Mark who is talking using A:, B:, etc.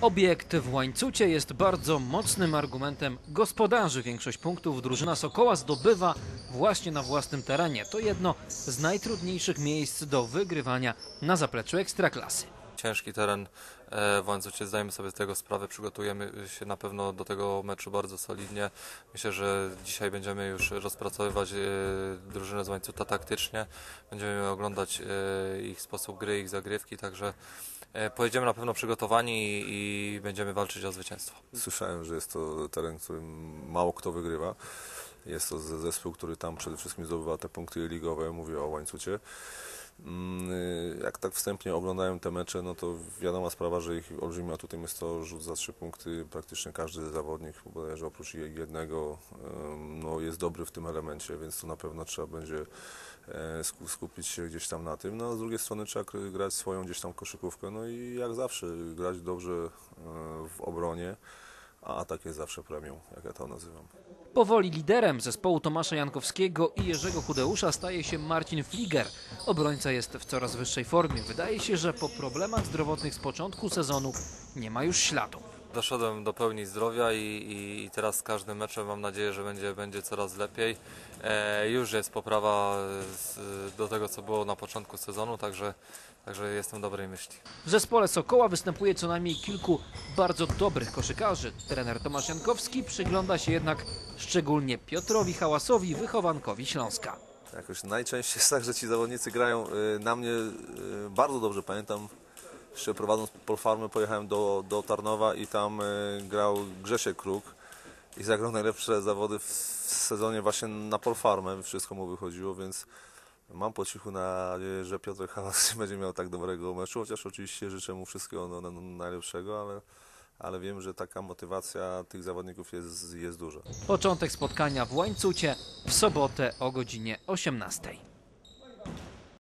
A: Obiekt w łańcucie jest bardzo mocnym argumentem gospodarzy. Większość punktów drużyna Sokoła zdobywa właśnie na własnym terenie. To jedno z najtrudniejszych miejsc do wygrywania na zapleczu Ekstraklasy.
B: Ciężki teren e, w łańcucie, zdajemy sobie z tego sprawę, przygotujemy się na pewno do tego meczu bardzo solidnie. Myślę, że dzisiaj będziemy już rozpracowywać e, drużynę z łańcuta taktycznie, będziemy oglądać e, ich sposób gry, ich zagrywki, także pojedziemy na pewno przygotowani i, będziemy walczyć o zwycięstwo.
C: Słyszałem, że jest to teren, którym mało kto wygrywa. Jest to ze- zespół, który tam przede wszystkim zdobywa te punkty ligowe, mówię o łańcucie. Mm, y, Jak tak wstępnie oglądałem te mecze, no to wiadoma sprawa, że ich olbrzymim atutem jest to rzut za trzy punkty. Praktycznie każdy zawodnik, bodajże oprócz jednego, no jest dobry w tym elemencie, więc tu na pewno trzeba będzie e, sku- skupić się gdzieś tam na tym. No, a z drugiej strony trzeba grać swoją gdzieś tam koszykówkę, no i jak zawsze grać dobrze e, w obronie, a atak jest zawsze premią, jak ja to nazywam.
A: Powoli liderem zespołu Tomasza Jankowskiego i Jerzego Chudeusza staje się Marcin Fliger. Obrońca jest w coraz wyższej formie. Wydaje się, że po problemach zdrowotnych z początku sezonu nie ma już śladu.
B: Doszedłem do pełni zdrowia i, i, i teraz z każdym meczem mam nadzieję, że będzie, będzie coraz lepiej. E, już jest poprawa z, do tego, co było na początku sezonu, także, także jestem dobrej myśli.
A: W zespole Sokoła występuje co najmniej kilku bardzo dobrych koszykarzy. Trener Tomasz Jankowski przygląda się jednak szczególnie Piotrowi Hałasowi, wychowankowi Śląska.
C: Jakoś najczęściej jest tak, że ci zawodnicy grają y, na mnie y, bardzo dobrze. Pamiętam, jeszcze prowadząc Polfarmę pojechałem do, do Tarnowa i tam y, grał Grzesiek Kruk i zagrał najlepsze zawody w sezonie właśnie na Polfarmę. Wszystko mu wychodziło, więc mam po cichu nadzieję, że Piotr Hałas nie będzie miał tak dobrego meczu, chociaż oczywiście życzę mu wszystkiego no, no, najlepszego, ale, ale wiem, że taka motywacja tych zawodników jest, jest duża.
A: Początek spotkania w Łańcucie w sobotę o godzinie 18.